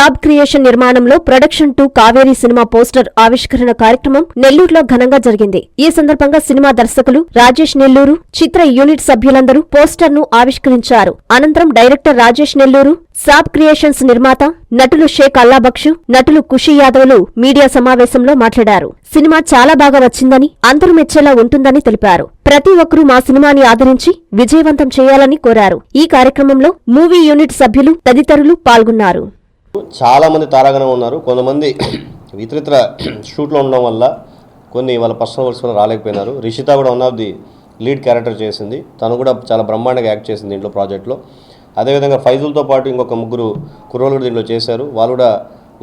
సాబ్ creation నిర్మాణంలో production two Kaveri cinema poster ఆవిష్కరణ కార్యక్రమం నెల్లూరులో ఘనంగా జరిగింది. ఈ సందర్భంగా సినిమా దర్శకులు రాజేష్ నెల్లూరు చిత్ర యూనిట్ సభ్యులందరూ పోస్టర్ను ఆవిష్కరించారు. అనంతరం డైరెక్టర్ రాజేష్ నెల్లూరు సాబ్ క్రియేషన్స్ నిర్మాత నటులు షేక్ అల్లాబక్షు నటులు కుషి యాదవ్లు మీడియా సమావేశంలో మాట్లాడారు. సినిమా చాలా బాగా వచ్చిందని అందరూ మెచ్చేలా ఉంటుందని తెలిపారు. ప్రతి ఒక్కరూ మా సినిమాని ఆదరించి విజయవంతం చేయాలని కోరారు. ఈ కార్యక్రమంలో మూవీ యూనిట్ సభ్యులు తదితరులు పాల్గొన్నారు. చాలామంది తారాగణం ఉన్నారు. కొంతమంది ఇతరితర షూట్లో ఉండడం వల్ల కొన్ని వాళ్ళ పర్సనల్ వర్క్స్ వల్ల రాలేకపోయినారు. రిషిత కూడా one of the lead character చేసింది. తను కూడా చాలా బ్రహ్మాండంగా యాక్ట్ చేసింది దీంట్లో ప్రాజెక్ట్లో. అదేవిధంగా ఫైజుల్తో పాటు ఇంకొక ముగ్గురు కుర్రోలు కూడా దీంట్లో చేశారు. వాళ్ళు కూడా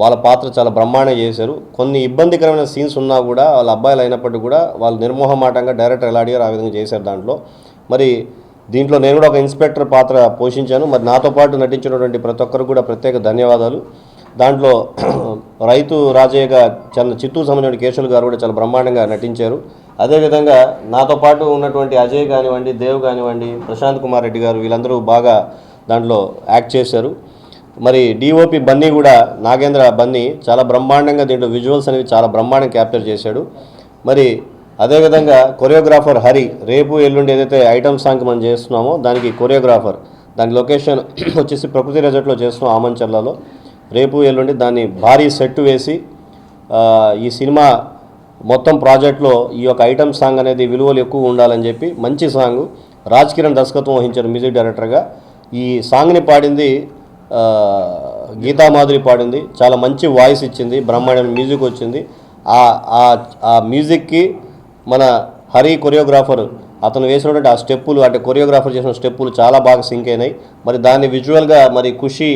వాళ్ళ పాత్ర చాలా బ్రహ్మాండంగా చేశారు. కొన్ని ఇబ్బందికరమైన సీన్స్ ఉన్నా కూడా వాళ్ళ అబ్బాయిలు అయినప్పటికీ కూడా వాళ్ళు నిర్మోహమాటంగా డైరెక్టర్ ఎలా అడిగారు ఆ విధంగా చేశారు దాంట్లో. మరి దీంట్లో నేను కూడా ఒక ఇన్స్పెక్టర్ పాత్ర పోషించాను. మరి నాతో పాటు నటించినటువంటి ప్రతి ఒక్కరు కూడా ప్రత్యేక ధన్యవాదాలు. దాంట్లో రైతు రాజయ్యగా చాలా చిత్తూరు సంబంధించిన కేశవులు గారు కూడా చాలా బ్రహ్మాండంగా నటించారు. అదేవిధంగా నాతో పాటు ఉన్నటువంటి అజయ్ కానివ్వండి దేవ్ కానివ్వండి ప్రశాంత్ కుమార్ రెడ్డి గారు వీళ్ళందరూ బాగా దాంట్లో యాక్ట్ చేశారు. మరి డిఓపి బన్నీ కూడా నాగేంద్ర బన్నీ చాలా బ్రహ్మాండంగా దీంట్లో విజువల్స్ అనేవి చాలా బ్రహ్మాండంగా క్యాప్చర్ చేశాడు. మరి అదేవిధంగా కొరియోగ్రాఫర్ హరి రేపు ఎల్లుండి ఏదైతే ఐటమ్ సాంగ్ మనం చేస్తున్నామో దానికి కొరియోగ్రాఫర్ దాని లొకేషన్ వచ్చేసి ప్రకృతి రెజర్ట్లో చేస్తున్నాం ఆమంచర్లలో. రేపు ఎల్లుండి దాన్ని భారీ సెట్ వేసి ఈ సినిమా మొత్తం ప్రాజెక్ట్లో ఈ యొక్క ఐటమ్ సాంగ్ అనేది విలువలు ఎక్కువ ఉండాలని చెప్పి మంచి సాంగ్ రాజ్ కిరణ్ దర్శకత్వం వహించారు మ్యూజిక్ డైరెక్టర్గా. ఈ సాంగ్ని పాడింది గీతామాధురి గీతా మాధురి పాడింది. చాలా మంచి వాయిస్ ఇచ్చింది బ్రహ్మాండమైన మ్యూజిక్ వచ్చింది. ఆ- ఆ మ్యూజిక్కి మన హరి కొరియోగ్రాఫర్ అతను వేసినటువంటి ఆ స్టెప్పులు అంటే కొరియోగ్రాఫర్ చేసిన స్టెప్పులు చాలా బాగా సింక్ అయినాయి. మరి దాన్ని విజువల్గా మరి ఖుషి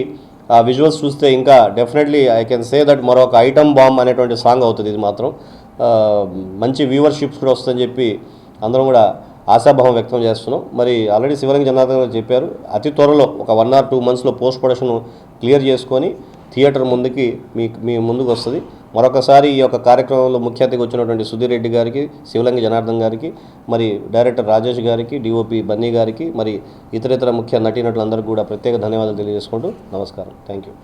ఆ విజువల్స్ చూస్తే ఇంకా definitely I can say that మరొక ఐటమ్ బాంబ్ అనేటువంటి సాంగ్ అవుతుంది ఇది మాత్రం. మంచి వ్యూవర్షిప్స్ కూడా వస్తుందని చెప్పి అందరం కూడా ఆశాభావం వ్యక్తం చేస్తున్నాం. మరి ఆల్రెడీ శివరంగ జనార్దన్ గారు చెప్పారు అతి త్వరలో ఒక వన్ ఆర్ టూ మంత్స్లో పోస్ట్ ప్రొడక్షన్ క్లియర్ చేసుకొని థియేటర్ ముందుకి మీ మీ ముందుకు వస్తుంది. మరొకసారి ఈ యొక్క కార్యక్రమంలో ముఖ్య అతిథిగా వచ్చినటువంటి సుధీర్ రెడ్డి గారికి శివలింగ జనార్దన్ గారికి మరి డైరెక్టర్ రాజేష్ గారికి డిఓపి బన్నీ గారికి మరి ఇతర ఇతర ముఖ్య నటీనటులందరికీ కూడా ప్రత్యేక ధన్యవాదాలు తెలియజేసుకుంటూ నమస్కారం థ్యాంక్ యూ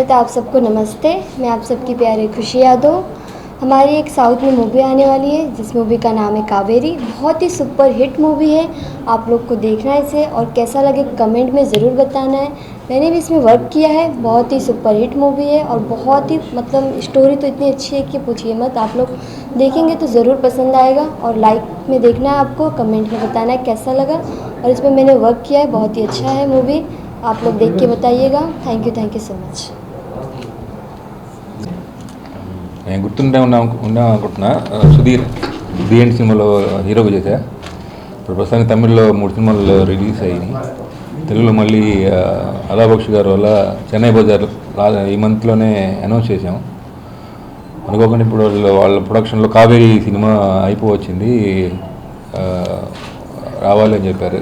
तो आप सबको नमस्ते मैं आप सबकी प्यारी खुशी यादव हमारी एक साउथ में मूवी आने वाली है जिस मूवी का नाम है कावेरी बहुत ही सुपर हिट मूवी है आप लोग को देखना है इसे और कैसा लगे कमेंट में ज़रूर बताना है मैंने भी इसमें वर्क किया है बहुत ही सुपर हिट मूवी है और बहुत ही मतलब स्टोरी तो इतनी अच्छी है कि पूछिए मत आप लोग देखेंगे तो ज़रूर पसंद आएगा और लाइक में देखना है आपको कमेंट में बताना है कैसा लगा और इसमें मैंने वर्क किया है बहुत ही अच्छा है मूवी आप लोग देख के बताइएगा thank you thank you so much నేను గుర్తుండే ఉన్నా ఉందాం అనుకుంటున్నా ఆ, సుధీర్ బిఎన్ సినిమాలో హీరోగా చేశా ఇప్పుడు ప్రస్తుతానికి తమిళ్లో మూడు సినిమాలు రిలీజ్ అయ్యాయి తెలుగులో మళ్ళీ ఆ, అలాబక్షి గారు వల్ల చెన్నై బజార్ ఈ మంత్లోనే అనౌన్స్ చేసాం అనుకోకుండా ఇప్పుడు వాళ్ళ వాళ్ళ ప్రొడక్షన్లో కావేరీ సినిమా అయిపోవచ్చింది. రావాలి అని చెప్పారు.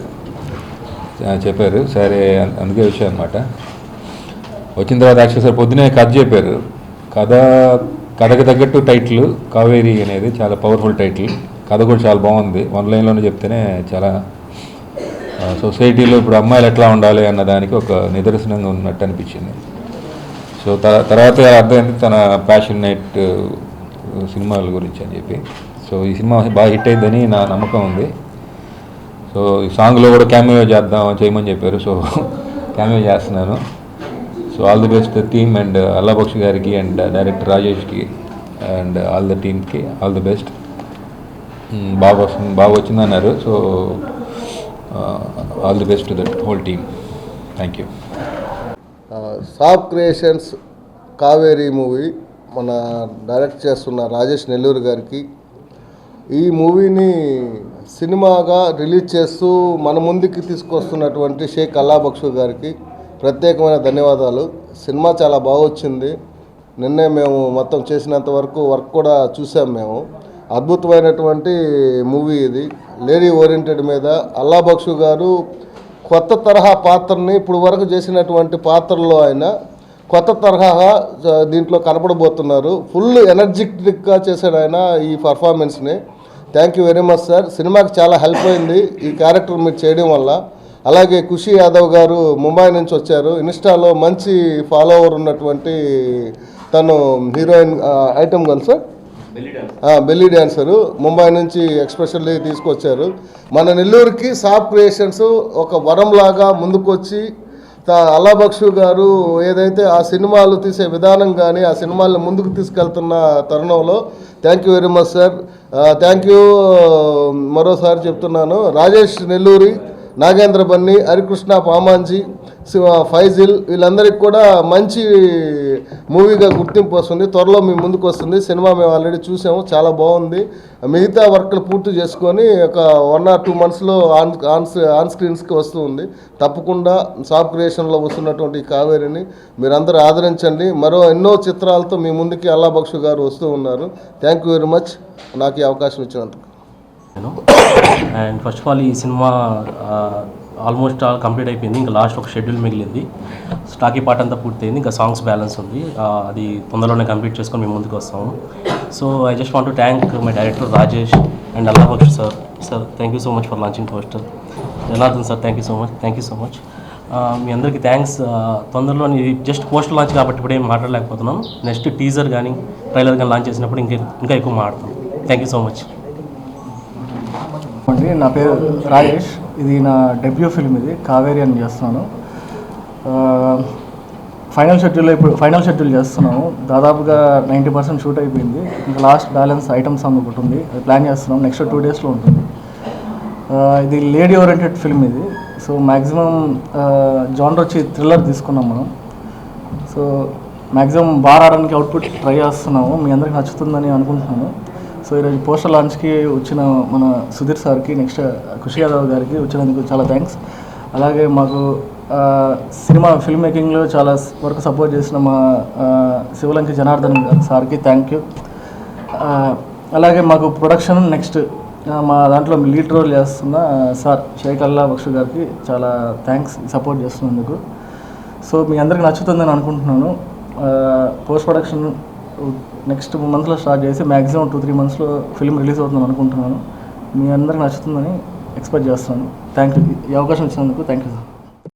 చెప్పారు. సరే అందుకే విషయం అనమాట వచ్చిన తర్వాత యాక్చువల్ సార్ పొద్దునే కథ చెప్పారు. కథ కథకు తగ్గట్టు టైటిల్ కావేరి అనేది చాలా పవర్ఫుల్ టైటిల్ కథ కూడా చాలా బాగుంది. వన్ లైన్లోనే చెప్తేనే చాలా సొసైటీలో ఇప్పుడు అమ్మాయిలు ఎట్లా ఉండాలి అన్న దానికి ఒక నిదర్శనంగా ఉన్నట్టు అనిపించింది. సో త- తర్వాత అర్థమైంది తన ప్యాషనేట్ సినిమాల గురించి అని చెప్పి. సో ఈ సినిమా బాగా హిట్ అయిందని నా నమ్మకం ఉంది. సో ఈ సాంగ్లో కూడా క్యామియో చేద్దాం చేయమని చెప్పారు. సో క్యామియో చేస్తున్నాను. So all the best team and Allabakshi గారికి అండ్ డైరెక్టర్ రాజేష్కి అండ్ ఆల్ ద టీమ్కి ఆల్ ది బెస్ట్ బాగా వస్తుంది బాగా వచ్చిందన్నారు. So all the best to that whole team thank you Saab creations Kaveri movie మన direct చేస్తున్న రాజేష్ నెల్లూరు గారికి. ఈ మూవీని సినిమాగా రిలీజ్ చేస్తూ మన ముందుకి తీసుకొస్తున్నటువంటి షేక్ అల్లాబక్షు గారికి ప్రత్యేకమైన ధన్యవాదాలు. సినిమా చాలా బాగా వచ్చింది. నిన్నే మేము మొత్తం చేసినంత వరకు వర్క్ కూడా చూసాం మేము. అద్భుతమైనటువంటి మూవీ ఇది. లేడీ ఓరియంటెడ్ మీద అల్లాబక్షు గారు కొత్త తరహా పాత్రని ఇప్పుడు వరకు చేసినటువంటి పాత్రలో ఆయన కొత్త తరహా దీంట్లో కనపడబోతున్నారు. ఫుల్ ఎనర్జెటిక్గా చేశాడు ఆయన ఈ పర్ఫార్మెన్స్ని thank you very much sir సినిమాకి చాలా హెల్ప్ అయింది ఈ క్యారెక్టర్ మీరు చేయడం వల్ల. అలాగే ఖుషి యాదవ్ గారు ముంబై నుంచి వచ్చారు. ఇన్స్టాలో మంచి ఫాలోవర్ ఉన్నటువంటి తను heroine item girl sir belly dancer Mumbai నుంచి ఎక్స్పెషల్లీ తీసుకొచ్చారు. మన నెల్లూరుకి సాఫ్ క్రియేషన్స్ ఒక వరంలాగా ముందుకొచ్చి అల్లాబక్షు గారు ఏదైతే ఆ సినిమాలు తీసే విధానం కానీ ఆ సినిమాలను ముందుకు తీసుకెళ్తున్న తరుణంలో thank you very much sir. Thank you మరోసారి చెప్తున్నాను. రాజేష్ నెల్లూరి నాగేంద్ర బన్ని హరికృష్ణ పామాంజీ శివ- ఫైజిల్ వీళ్ళందరికీ కూడా మంచి మూవీగా గుర్తింపు వస్తుంది. త్వరలో మీ ముందుకు వస్తుంది. సినిమా మేము ఆల్రెడీ చూసాము. చాలా బాగుంది. మిగతా వర్క్లు పూర్తి చేసుకొని ఒక వన్ ఆర్ టూ మంత్స్లో ఆన్ ఆన్ ఆన్ స్క్రీన్స్కి వస్తూ ఉంది తప్పకుండా సాఫ్ క్రియేషన్లో వస్తున్నటువంటి కావేరిని మీరందరూ ఆదరించండి. మరో ఎన్నో చిత్రాలతో మీ ముందుకి అల్లా బక్షు గారు వస్తూ ఉన్నారు. థ్యాంక్ యూ వెరీ మచ్ నాకు ఈ అవకాశం ఇచ్చినందుకు. నేను అండ్ ఫస్ట్ ఆఫ్ ఆల్ ఈ సినిమా ఆల్మోస్ట్ ఆల్ కంప్లీట్ అయిపోయింది. ఇంకా లాస్ట్ ఒక షెడ్యూల్ మిగిలింది. స్టాకీ పార్ట్ అంతా పూర్తయింది. ఇంకా సాంగ్స్ బ్యాలెన్స్ ఉంది. అది తొందరలోనే కంప్లీట్ చేసుకొని మేము ముందుకు వస్తాము. So I just want to thank my director Rajesh and Allabaksh sir sir thank you so much for launching poster Janardhan sir thank you so much thank you so much మీ అందరికీ thanks తొందరలో just poster launch కాబట్టి ఇప్పుడు ఏం మాట్లాడలేకపోతున్నాను. Next teaser కానీ trailer కానీ launch చేసినప్పుడు ఇంకా ఇంకా ఎక్కువ మాట్లాడతాం. థ్యాంక్ యూ సో మచ్ అండి నా పేరు రాజేష్. ఇది నా డెబ్యూ ఫిల్మ్ ఇది. కావేరి అని చేస్తున్నాను. ఫైనల్ షెడ్యూల్లో ఇప్పుడు ఫైనల్ షెడ్యూల్ చేస్తున్నాము. దాదాపుగా నైంటీ పర్సెంట్ షూట్ అయిపోయింది. ఇంకా లాస్ట్ బ్యాలెన్స్ ఐటమ్ సాంగ్ ఒకటి ఉంది. అది ప్లాన్ చేస్తున్నాం నెక్స్ట్ టూ డేస్లో ఉంటుంది. ఇది లేడీ ఓరియంటెడ్ ఫిల్మ్ ఇది. సో మ్యాక్సిమం జానర్ వచ్చి థ్రిల్లర్ తీసుకున్నాం మనం. సో మ్యాక్సిమం బాగా ఆడడానికి అవుట్పుట్ ట్రై చేస్తున్నాము. మీ అందరికి నచ్చుతుందని అనుకుంటున్నాను సో ఈరోజు పోస్టర్ లాంచ్కి వచ్చిన మన సుధీర్ సార్కి నెక్స్ట్ ఖుషి యాదవ్ గారికి వచ్చినందుకు చాలా థ్యాంక్స్. అలాగే మాకు సినిమా ఫిల్మ్ మేకింగ్లో చాలా వరకు సపోర్ట్ చేసిన మా శివలంకి జనార్దన్ గారు సార్కి థ్యాంక్ యూ. అలాగే మాకు ప్రొడక్షన్ నెక్స్ట్ మా దాంట్లో లీడ్ రోల్ చేస్తున్న సార్ షేక్ అల్లా బక్షు గారికి చాలా థ్యాంక్స్ సపోర్ట్ చేస్తున్నందుకు. సో మీ అందరికి నచ్చుతుందని అనుకుంటున్నాను. పోస్ట్ ప్రొడక్షన్ నెక్స్ట్ మంత్లో స్టార్ట్ చేసి మ్యాక్సిమం టూ త్రీ మంత్స్లో ఫిల్మ్ రిలీజ్ అవుతుందని అనుకుంటున్నాను. మీ అందరికి నచ్చుతుందని ఎక్స్పెక్ట్ చేస్తున్నాను. Thank you. ఈ అవకాశం ఇచ్చినందుకు thank you sir.